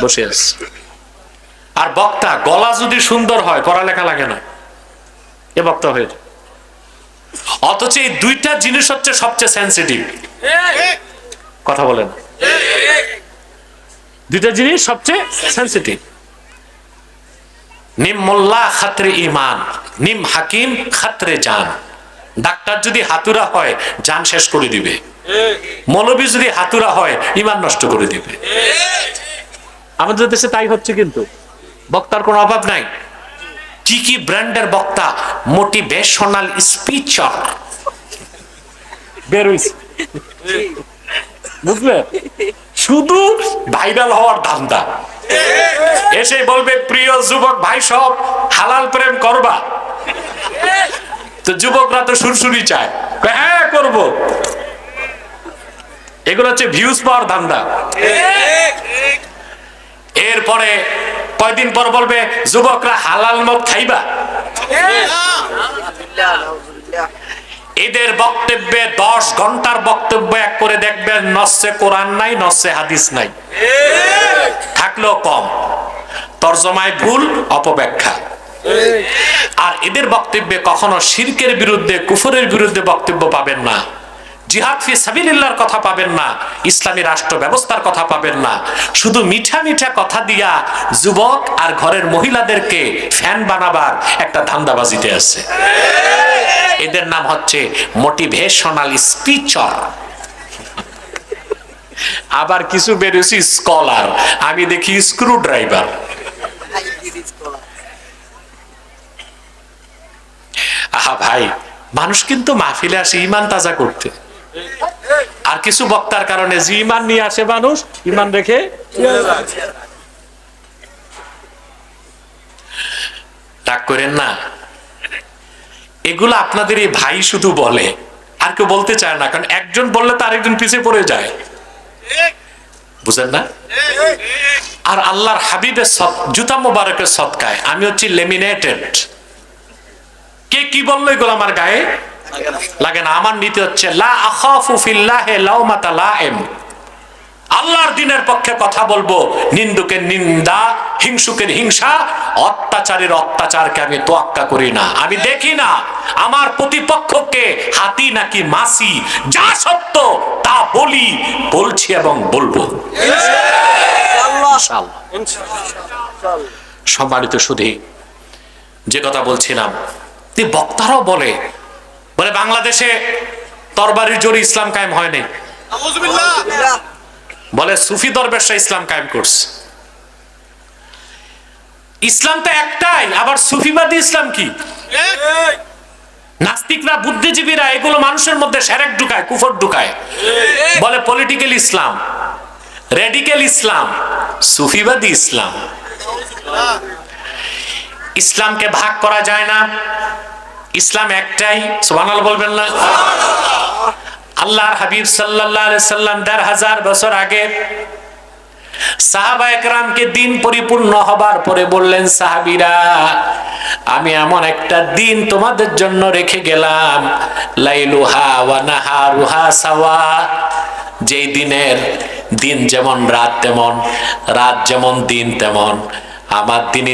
বসে আছে। আর বক্তা, গলা যদি সুন্দর হয়, পড়ালেখা লাগে না। এ বক্তা হয়ে অথচ এই দুইটা জিনিস হচ্ছে সবচেয়ে সেন্সিটিভ কথা বলেন দুইটা জিনিস সবচেয়ে সেন্সিটিভ নিম মোল্লা খাতরে ইমান নিম হাকিম খাতরে জান। ডাক্তার যদি হাতুরা হয়, জান শেষ করে দিবে। মৌলবী যদি হাতুরা হয় ইমান নষ্ট করে দিবে। আমাদের দেশে তাই হচ্ছে কিন্তু। বক্তার কোনো অভাব নাই। কি কি ব্র্যান্ডের বক্তা? মোটিভেশনাল স্পিচার। বের বুঝলে? শুধু ভাইরাল হওয়ার ধান্দা। এসে বলবে, প্রিয় যুবক ভাই, সব হালাল প্রেম করবা। তো যুবকরা তো সুরসুরি চায়। হ্যাঁ করব। এগুলো হচ্ছে ভিউজ পাওয়ার ধান্দা। এরপরে কয়দিন পর বলবে, যুবকরা হালাল মদ খাইবা? এদের বক্তব্যে দশ ঘণ্টার বক্তব্য এক করে দেখবেন, নসে কোরআন নাই, নসে হাদিস নাই। থাকলেও কম। তর্জমায় ভুল, অপব্যাখ্যা। আর এদের বক্তব্যে কখনো শিরকের বিরুদ্ধে, কুফরের বিরুদ্ধে বক্তব্য পাবেন না। জিহাদ ফি সাবিলিল্লাহর কথা পাবেন না, ইসলামী রাষ্ট্র ব্যবস্থার কথা পাবেন না। শুধু মিঠা মিঠা কথা দিয়া যুবক আর ঘরের মহিলাদেরকে ফ্যান বানাবার একটা ধান্দাবাজিতে আছে। এদের নাম হচ্ছে মোটিভেশনাল স্পিচার আবার কিছু বেরোছি স্কলার আমি দেখি স্ক্রু ড্রাইভার আহা ভাই, মানুষ কিন্তু মাহফিলে আসে, ইমান তাজা করতে। আর কিছু বক্তার কারণে যে ইমান নিয়ে আসে মানুষ, ইমান রেখে ডাক করেন না। এগুলো আপনাদের এই ভাই শুধু বলে, আর কেউ বলতে চায় না, কারণ একজন বললে তো আরেকজন পিছিয়ে পড়ে যায়। বুঝেন না? আর আল্লাহর হাবিবের জুতা মোবারকের সৎকায়। আমি হচ্ছি লেমিনেটেড কে কি বলল এগুলো আমার গায়ে? লাগে না। আমার নীতি হচ্ছে আল্লাহর দিনের পক্ষে কথা বলব, নিন্দুকের নিন্দা, হিংসুকের হিংসা, অত্যাচারের অত্যাচারকে আমি তোয়াক্কা করি না। আমি দেখি না আমার প্রতিপক্ষকে হাতি নাকি মাসি, যা সত্য তা বলি, বলছি এবং বলব। সম্মানিত সুধী, যে কথা বলছিলাম বক্তারাও বলে বলে বাংলাদেশে তরবারির জোরে ইসলাম কায়েম হয়নি। বলে সুফি দরবেশরা ইসলাম কায়েম করছে। ইসলাম তো একটাই আবার সুফিবাদী ইসলাম কি? নাস্তিকরা বুদ্ধিজীবীরা এগুলো মানুষের মধ্যে সেরেক ঢুকায় কুফর ঢুকায়। বলে পলিটিক্যাল ইসলাম রেডিক্যাল ইসলাম সুফিবাদী ইসলাম। ইসলামকে ভাগ করা যায় না। ইসলাম একটাই, সুবহানাল্লাহ বলবেন না? আল্লাহর হাবিব সাল্লাম দেড় হাজার বছর আগে সাহাবা একরামকে দিন পরিপূর্ণ হবার পরে বললেন, সাহাবীরা, আমি এমন একটা দিন তোমাদের জন্য রেখে গেলাম। লাইলুহা ওয়া নাহারুহা সাওয়া। যেই দিনের দিন যেমন রাত তেমন, রাত যেমন দিন তেমন, আমার দিন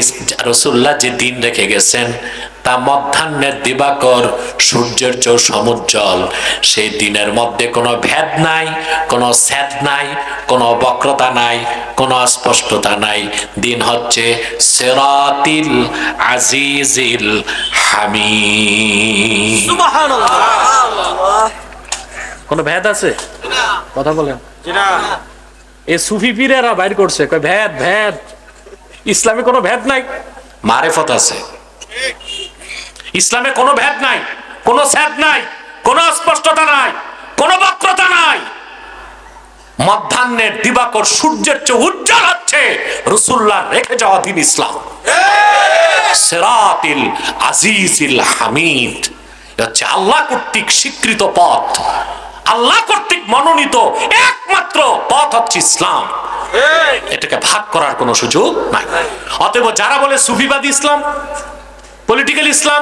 রসুল্লাহ যে দিন রেখে গেছেন তা মধ্যাহ্নের দিবাকর সূর্যের চৌ সমুজ্জ্বল। সেই দিনের মধ্যে কোনো ভেদ নাই কোনো স্যাদ নাই কোনো বক্রতা নাই কোনো অস্পষ্টতা নাই। দিন হচ্ছে সেরাতিল আজিজিল হামি কোনো ভেদ আছে? কথা বলেন। এ সুফি পীরেরা বাইর করছে। কয় ভেদ ভেদ। ইসলামে কোনো ভেদ নাই? মারেফত আছে। ইসলামে কোনো ভেদ নাই, কোনো স্যাদ নাই, কোনো অস্পষ্টতা নাই, কোনো বক্রতা নাই। মধ্যাহ্নের দিবাকর সূর্যের চেয়ে উজ্জ্বল হচ্ছে রসুল্লাহ রেখে যাওয়া দিন ইসলাম। সেরাতিল আজিজিল হামিদ। হচ্ছে আল্লাহ কর্তৃক স্বীকৃত পথ। আল্লাহ কর্তৃক মনোনীত একমাত্র পথ হচ্ছে ইসলাম। এটাকে ভাগ করার কোনো সুযোগ নাই। অতএব যারা বলে সুফিবাদী ইসলাম পলিটিক্যাল ইসলাম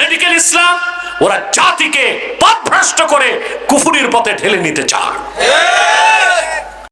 রেডিক্যাল ইসলাম ওরা জাতিকে পথভ্রষ্ট করে কুফুরির পথে ঢেলে নিতে চায়।